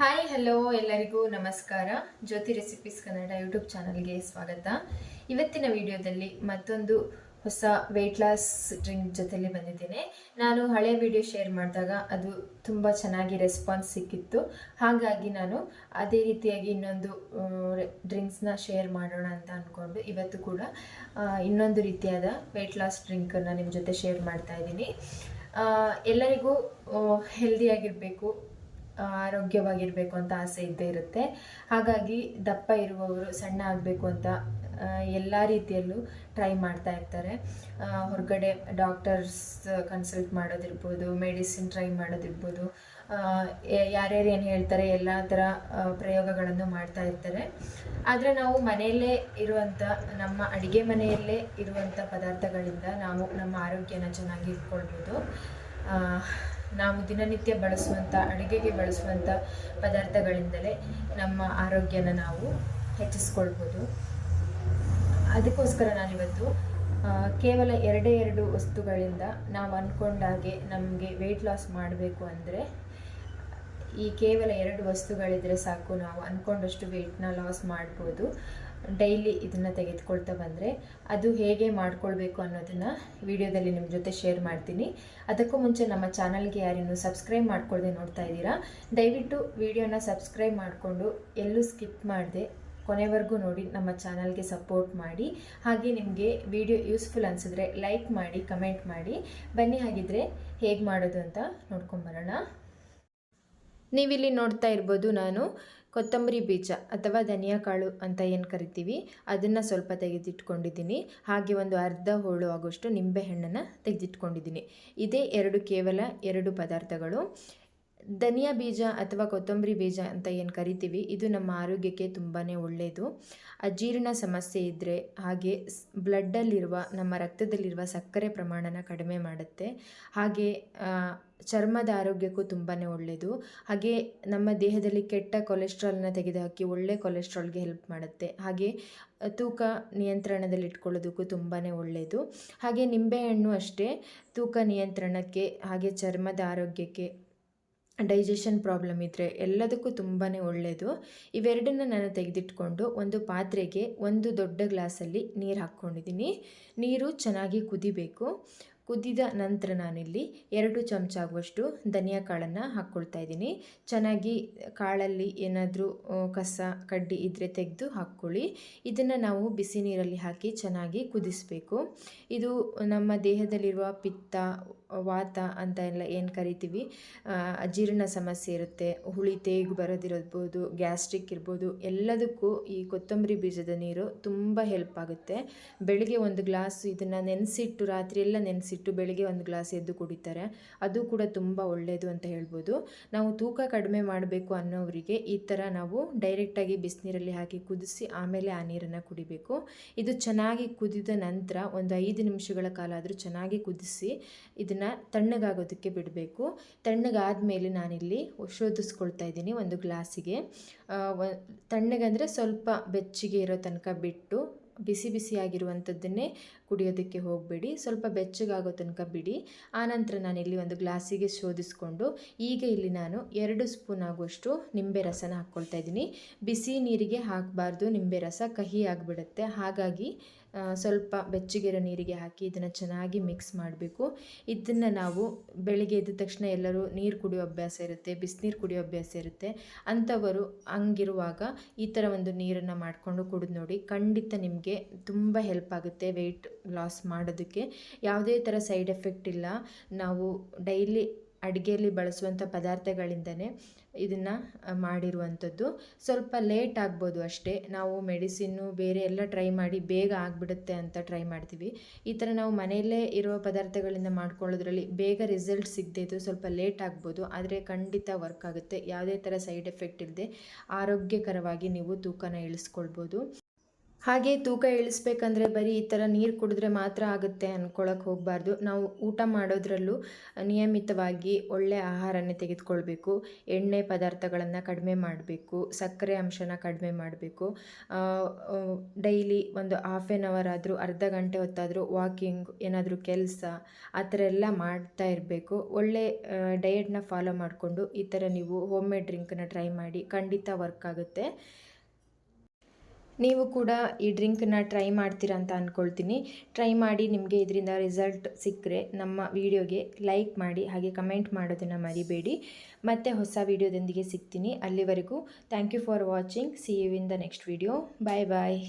Hi hello ಎಲ್ಲರಿಗೂ ನಮಸ್ಕಾರ. ಜ್ಯೋತಿ recipes Kannada YouTube ಚಾನಲ್ಗೆ ಸ್ವಾಗತ. ಇವತ್ತಿನ ವಿಡಿಯೋದಲ್ಲಿ ಮತ್ತೊಂದು ಹೊಸ ವೆಯ್ಟ್ ಲಾಸ್ ಡ್ರಿಂಕ್ ಜೊತೆಲಿ ಬಂದಿದ್ದೇನೆ. ನಾನು ಹಳೆ ವಿಡಿಯೋ ಶೇರ್ ಮಾಡಿದಾಗ ಅದು ತುಂಬ ಚೆನ್ನಾಗಿ ರೆಸ್ಪಾನ್ಸ್ ಸಿಕ್ಕಿತ್ತು. ಹಾಗಾಗಿ ನಾನು ಅದೇ ರೀತಿಯಾಗಿ ಇನ್ನೊಂದು ಡ್ರಿಂಕ್ಸ್ನ ಶೇರ್ ಮಾಡೋಣ ಅಂತ ಅಂದ್ಕೊಂಡು ಇವತ್ತು ಕೂಡ ಇನ್ನೊಂದು ರೀತಿಯಾದ ವೆಯ್ಟ್ ಲಾಸ್ ಡ್ರಿಂಕನ್ನು ನಿಮ್ಮ ಜೊತೆ ಶೇರ್ ಮಾಡ್ತಾ ಇದ್ದೀನಿ. ಎಲ್ಲರಿಗೂ ಹೆಲ್ದಿಯಾಗಿರಬೇಕು ಆರೋಗ್ಯವಾಗಿರಬೇಕು ಅಂತ ಆಸೆ ಇದ್ದೇ ಇರುತ್ತೆ. ಹಾಗಾಗಿ ದಪ್ಪ ಇರುವವರು ಸಣ್ಣ ಆಗಬೇಕು ಅಂತ ಎಲ್ಲ ರೀತಿಯಲ್ಲೂ ಟ್ರೈ ಮಾಡ್ತಾ ಇರ್ತಾರೆ. ಹೊರಗಡೆ ಡಾಕ್ಟರ್ಸ್ ಕನ್ಸಲ್ಟ್ ಮಾಡೋದಿರ್ಬೋದು, ಮೆಡಿಸಿನ್ ಟ್ರೈ ಮಾಡೋದಿರ್ಬೋದು ಯಾರ್ಯಾರು ಏನು ಹೇಳ್ತಾರೆ ಎಲ್ಲ ಥರ ಪ್ರಯೋಗಗಳನ್ನು ಮಾಡ್ತಾ ಇರ್ತಾರೆ. ಆದರೆ ನಾವು ಮನೆಯಲ್ಲೇ ಇರುವಂಥ ನಮ್ಮ ಅಡುಗೆ ಮನೆಯಲ್ಲೇ ಇರುವಂಥ ಪದಾರ್ಥಗಳಿಂದ ನಾವು ನಮ್ಮ ಆರೋಗ್ಯನ ಚೆನ್ನಾಗಿ ಇಟ್ಕೊಳ್ಬೋದು. ನಾವು ದಿನನಿತ್ಯ ಬಳಸುವಂಥ, ಅಡುಗೆಗೆ ಬಳಸುವಂಥ ಪದಾರ್ಥಗಳಿಂದಲೇ ನಮ್ಮ ಆರೋಗ್ಯನ ನಾವು ಹೆಚ್ಚಿಸ್ಕೊಳ್ಬೋದು. ಅದಕ್ಕೋಸ್ಕರ ನಾನಿವತ್ತು ಕೇವಲ ಎರಡೇ ಎರಡು ವಸ್ತುಗಳಿಂದ ನಾವು ಅಂದ್ಕೊಂಡಾಗೆ ನಮಗೆ ವೆಯ್ಟ್ ಲಾಸ್ ಮಾಡಬೇಕು ಅಂದರೆ, ಈ ಕೇವಲ ಎರಡು ವಸ್ತುಗಳಿದ್ರೆ ಸಾಕು, ನಾವು ಅಂದ್ಕೊಂಡಷ್ಟು ವೆಯ್ಟ್ನ ಲಾಸ್ ಮಾಡ್ಬೋದು. ಡೈಲಿ ಇದನ್ನು ತೆಗೆದುಕೊಳ್ತಾ ಬಂದರೆ ಅದು ಹೇಗೆ ಮಾಡ್ಕೊಳ್ಬೇಕು ಅನ್ನೋದನ್ನು ವಿಡಿಯೋದಲ್ಲಿ ನಿಮ್ಮ ಜೊತೆ ಶೇರ್ ಮಾಡ್ತೀನಿ. ಅದಕ್ಕೂ ಮುಂಚೆ ನಮ್ಮ ಚಾನಲ್ಗೆ ಯಾರಿನ್ನೂ ಸಬ್ಸ್ಕ್ರೈಬ್ ಮಾಡ್ಕೊಳ್ಳದೆ ನೋಡ್ತಾ ಇದ್ದೀರಾ? ದಯವಿಟ್ಟು ವಿಡಿಯೋನ ಸಬ್ಸ್ಕ್ರೈಬ್ ಮಾಡಿಕೊಂಡು ಎಲ್ಲೂ ಸ್ಕಿಪ್ ಮಾಡದೆ ಕೊನೆವರೆಗೂ ನೋಡಿ ನಮ್ಮ ಚಾನಲ್ಗೆ ಸಪೋರ್ಟ್ ಮಾಡಿ. ಹಾಗೆ ನಿಮಗೆ ವಿಡಿಯೋ ಯೂಸ್ಫುಲ್ ಅನಿಸಿದ್ರೆ ಲೈಕ್ ಮಾಡಿ, ಕಮೆಂಟ್ ಮಾಡಿ. ಬನ್ನಿ ಹಾಗಿದ್ರೆ ಹೇಗೆ ಮಾಡೋದು ಅಂತ ನೋಡ್ಕೊಂಬರೋಣ ನೀವಿಲ್ಲಿ ನೋಡ್ತಾ ಇರ್ಬೋದು ನಾನು ಕೊತ್ತಂಬರಿ ಬೀಜ ಅಥವಾ ಧನಿಯಾ ಕಾಳು ಅಂತ ಏನು ಕರಿತೀವಿ, ಅದನ್ನು ಸ್ವಲ್ಪ ತೆಗೆದಿಟ್ಕೊಂಡಿದ್ದೀನಿ. ಹಾಗೆ ಒಂದು ಅರ್ಧ ಹೋಳು ಆಗೋಷ್ಟು ನಿಂಬೆಹಣ್ಣನ್ನು ತೆಗೆದಿಟ್ಕೊಂಡಿದ್ದೀನಿ. ಇದೇ ಎರಡು ಕೇವಲ ಎರಡು ಪದಾರ್ಥಗಳು. ಧನಿಯಾ ಬೀಜ ಅಥವಾ ಕೊತ್ತಂಬರಿ ಬೀಜ ಅಂತ ಏನು ಕರಿತೀವಿ, ಇದು ನಮ್ಮ ಆರೋಗ್ಯಕ್ಕೆ ತುಂಬಾ ಒಳ್ಳೆಯದು ಅಜೀರ್ಣ ಸಮಸ್ಯೆ ಇದ್ದರೆ ಹಾಗೆ ಬ್ಲಡ್ಡಲ್ಲಿರುವ, ನಮ್ಮ ರಕ್ತದಲ್ಲಿರುವ ಸಕ್ಕರೆ ಪ್ರಮಾಣನ ಕಡಿಮೆ ಮಾಡುತ್ತೆ. ಹಾಗೆ ಚರ್ಮದ ಆರೋಗ್ಯಕ್ಕೂ ತುಂಬಾ ಒಳ್ಳೆಯದು ಹಾಗೆ ನಮ್ಮ ದೇಹದಲ್ಲಿ ಕೆಟ್ಟ ಕೊಲೆಸ್ಟ್ರಾಲ್ನ ತೆಗೆದುಹಾಕಿ ಒಳ್ಳೆ ಕೊಲೆಸ್ಟ್ರಾಲ್ಗೆ ಹೆಲ್ಪ್ ಮಾಡುತ್ತೆ. ಹಾಗೆ, ತೂಕ ನಿಯಂತ್ರಣದಲ್ಲಿ ಇಟ್ಕೊಳ್ಳೋದಕ್ಕೂ ತುಂಬಾ ಒಳ್ಳೆಯದು ಹಾಗೆ ನಿಂಬೆಹಣ್ಣು ಅಷ್ಟೇ, ತೂಕ ನಿಯಂತ್ರಣಕ್ಕೆ ಹಾಗೆ ಚರ್ಮದ ಆರೋಗ್ಯಕ್ಕೆ ಡೈಜೆಷನ್ ಪ್ರಾಬ್ಲಮ್ ಇದ್ದರೆ ಎಲ್ಲದಕ್ಕೂ ತುಂಬಾ ಒಳ್ಳೆಯದು ಇವೆರಡನ್ನ ನಾನು ತೆಗೆದಿಟ್ಕೊಂಡು ಒಂದು ಪಾತ್ರೆಗೆ ಒಂದು ದೊಡ್ಡ ಗ್ಲಾಸಲ್ಲಿ ನೀರು ಹಾಕ್ಕೊಂಡಿದ್ದೀನಿ ನೀರು ಚೆನ್ನಾಗಿ ಕುದಿಬೇಕು. ಕುದಿದ ನಂತರ ನಾನಿಲ್ಲಿ ಎರಡು ಚಮಚ ಆಗುವಷ್ಟು ಧನಿಯಾ ಕಾಳನ್ನು ಹಾಕ್ಕೊಳ್ತಾ ಇದ್ದೀನಿ. ಚೆನ್ನಾಗಿ ಕಾಳಲ್ಲಿ ಏನಾದರೂ ಕಸ, ಕಡ್ಡಿ ಇದ್ದರೆ ತೆಗೆದು ಹಾಕ್ಕೊಳ್ಳಿ. ಇದನ್ನು ನಾವು ಬಿಸಿ ನೀರಲ್ಲಿ ಹಾಕಿ ಚೆನ್ನಾಗಿ ಕುದಿಸಬೇಕು. ಇದು ನಮ್ಮ ದೇಹದಲ್ಲಿರುವ ಪಿತ್ತ, ವಾತ ಅಂತ ಎಲ್ಲ ಏನು ಕರಿತೀವಿ ಅಜೀರ್ಣ ಸಮಸ್ಯೆ ಇರುತ್ತೆ, ಹುಳಿ ತೇಗು ಬರೋದಿರ್ಬೋದು, ಗ್ಯಾಸ್ಟ್ರಿಕ್ ಇರ್ಬೋದು, ಎಲ್ಲದಕ್ಕೂ ಈ ಕೊತ್ತಂಬರಿ ಬೀಜದ ನೀರು ತುಂಬ ಹೆಲ್ಪ್ ಆಗುತ್ತೆ. ಬೆಳಿಗ್ಗೆ ಒಂದು ಗ್ಲಾಸ್ ಇದನ್ನು ನೆನೆಸಿಟ್ಟು, ರಾತ್ರಿ ಎಲ್ಲ ನೆನೆಸಿಟ್ಟು ಬೆಳಿಗ್ಗೆ ಒಂದು ಗ್ಲಾಸ್ ಎದ್ದು ಕುಡಿತಾರೆ. ಅದು ಕೂಡ ತುಂಬ ಒಳ್ಳೆಯದು ಅಂತ ಹೇಳ್ಬೋದು. ನಾವು ತೂಕ ಕಡಿಮೆ ಮಾಡಬೇಕು ಅನ್ನೋರಿಗೆ ಈ ಥರ ನಾವು ಡೈರೆಕ್ಟಾಗಿ ಬಿಸಿನೀರಲ್ಲಿ ಹಾಕಿ ಕುದಿಸಿ ಆಮೇಲೆ ಆ ನೀರನ್ನು ಕುಡಿಬೇಕು. ಇದು ಚೆನ್ನಾಗಿ ಕುದಿದ ನಂತರ ಒಂದು ಐದು ನಿಮಿಷಗಳ ಕಾಲ ಆದರೂ ಚೆನ್ನಾಗಿ ಕುದಿಸಿ ಇದನ್ನು ತಣ್ಣಗಾಗೋದಕ್ಕೆ ಬಿಡಬೇಕು. ತಣ್ಣಗಾದ ಮೇಲೆ ನಾನಿಲ್ಲಿ ಶೋಧಿಸ್ಕೊಳ್ತಾ ಇದ್ದೀನಿ ಒಂದು ಗ್ಲಾಸಿಗೆ. ತಣ್ಣಗಂದರೆ ಸ್ವಲ್ಪ ಬೆಚ್ಚಗೆ ಇರೋ ತನಕ ಬಿಟ್ಟು ಬಿಸಿ ಬಿಸಿಯಾಗಿರುವಂಥದ್ದನ್ನೇ ಕುಡಿಯೋದಕ್ಕೆ ಹೋಗಬೇಡಿ. ಸ್ವಲ್ಪ ಬೆಚ್ಚಗಾಗೋ ತನಕ ಬಿಡಿ. ಆನಂತರ ನಾನಿಲ್ಲಿ ಒಂದು ಗ್ಲಾಸಿಗೆ ಶೋಧಿಸ್ಕೊಂಡು ಈಗ ಇಲ್ಲಿ ನಾನು ಎರಡು ಸ್ಪೂನ್ ಆಗುವಷ್ಟು ನಿಂಬೆ ರಸನ ಹಾಕ್ಕೊಳ್ತಾ ಇದ್ದೀನಿ. ಬಿಸಿ ನೀರಿಗೆ ಹಾಕಬಾರ್ದು. ನಿಂಬೆ ರಸ ಕಹಿ ಆಗಿಬಿಡುತ್ತೆ. ಹಾಗಾಗಿ ಸ್ವಲ್ಪ ಬೆಚ್ಚಗಿರೋ ನೀರಿಗೆ ಹಾಕಿ ಇದನ್ನು ಚೆನ್ನಾಗಿ ಮಿಕ್ಸ್ ಮಾಡಬೇಕು. ಇದನ್ನು ನಾವು ಬೆಳಿಗ್ಗೆ ಎದ್ದ ತಕ್ಷಣ ಎಲ್ಲರೂ ನೀರು ಕುಡಿಯೋ ಅಭ್ಯಾಸ ಇರುತ್ತೆ, ಬಿಸಿನೀರು ಕುಡಿಯೋ ಅಭ್ಯಾಸ ಇರುತ್ತೆ. ಅಂಥವರು ಹಂಗಿರುವಾಗ ಈ ಥರ ಒಂದು ನೀರನ್ನು ಮಾಡಿಕೊಂಡು ಕುಡಿದು ನೋಡಿ ಖಂಡಿತ ನಿಮಗೆ ತುಂಬ ಹೆಲ್ಪ್ ಆಗುತ್ತೆ ವೆಯ್ಟ್ ಲಾಸ್ ಮಾಡೋದಕ್ಕೆ. ಯಾವುದೇ ಥರ ಸೈಡ್ ಎಫೆಕ್ಟ್ ಇಲ್ಲ. ನಾವು ಡೈಲಿ ಅಡುಗೆಯಲ್ಲಿ ಬಳಸುವಂಥ ಪದಾರ್ಥಗಳಿಂದನೇ ಇದನ್ನು ಮಾಡಿರುವಂಥದ್ದು ಸ್ವಲ್ಪ ಲೇಟ್ ಆಗ್ಬೋದು ಅಷ್ಟೇ. ನಾವು ಮೆಡಿಸಿನ್ನು ಬೇರೆ ಎಲ್ಲ ಟ್ರೈ ಮಾಡಿ ಬೇಗ ಆಗಿಬಿಡುತ್ತೆ ಅಂತ ಟ್ರೈ ಮಾಡ್ತೀವಿ. ಈ ಥರ ನಾವು ಮನೆಯಲ್ಲೇ ಇರುವ ಪದಾರ್ಥಗಳಿಂದ ಮಾಡ್ಕೊಳ್ಳೋದ್ರಲ್ಲಿ ಬೇಗ ರಿಸಲ್ಟ್ ಸಿಗದೆ ಇದು ಸ್ವಲ್ಪ ಲೇಟ್ ಆಗ್ಬೋದು. ಆದರೆ ಖಂಡಿತ ವರ್ಕ್ ಆಗುತ್ತೆ. ಯಾವುದೇ ಥರ ಸೈಡ್ ಎಫೆಕ್ಟ್ ಇಲ್ಲದೆ ಆರೋಗ್ಯಕರವಾಗಿ ನೀವು ತೂಕನ ಇಳಿಸ್ಕೊಳ್ಬೋದು. ಹಾಗೆ ತೂಕ ಇಳಿಸ್ಬೇಕಂದ್ರೆ ಬರೀ ಈ ಥರ ನೀರು ಕುಡಿದ್ರೆ ಮಾತ್ರ ಆಗುತ್ತೆ ಅಂದ್ಕೊಳಕ್ಕೆ ಹೋಗಬಾರ್ದು. ನಾವು ಊಟ ಮಾಡೋದ್ರಲ್ಲೂ ನಿಯಮಿತವಾಗಿ ಒಳ್ಳೆಯ ಆಹಾರನೇ ತೆಗೆದುಕೊಳ್ಬೇಕು. ಎಣ್ಣೆ ಪದಾರ್ಥಗಳನ್ನು ಕಡಿಮೆ ಮಾಡಬೇಕು, ಸಕ್ಕರೆ ಅಂಶನ ಕಡಿಮೆ ಮಾಡಬೇಕು. ಡೈಲಿ ಒಂದು ಹಾಫ್ ಆನ್ ಅವರ್ ಆದರೂ, ಅರ್ಧ ಗಂಟೆ ಹೊತ್ತಾದರೂ ವಾಕಿಂಗ್ ಏನಾದರೂ ಕೆಲಸ, ಆ ಥರ ಎಲ್ಲ ಮಾಡ್ತಾ ಇರಬೇಕು. ಒಳ್ಳೆ ಡಯೆಟ್ನ ಫಾಲೋ ಮಾಡಿಕೊಂಡು ಈ ಥರ ನೀವು ಹೋಮ್ ಮೇಡ್ ಡ್ರಿಂಕನ್ನು ಟ್ರೈ ಮಾಡಿ ಖಂಡಿತ ವರ್ಕ್ ಆಗುತ್ತೆ. ನೀವು ಕೂಡ ಈ ಡ್ರಿಂಕನ್ನ ಟ್ರೈ ಮಾಡ್ತೀರಾ ಅಂತ ಅಂದ್ಕೊಳ್ತೀನಿ ಟ್ರೈ ಮಾಡಿ ನಿಮಗೆ ಇದರಿಂದ ರಿಸಲ್ಟ್ ಸಿಕ್ಕರೆ ನಮ್ಮ ವಿಡಿಯೋಗೆ ಲೈಕ್ ಮಾಡಿ, ಹಾಗೆ ಕಮೆಂಟ್ ಮಾಡೋದನ್ನು ಮರಿಬೇಡಿ. ಮತ್ತೆ ಹೊಸ ವಿಡಿಯೋದೊಂದಿಗೆ ಸಿಗ್ತೀನಿ. ಅಲ್ಲಿವರೆಗೂ thank you for watching. See you in the next video bye bye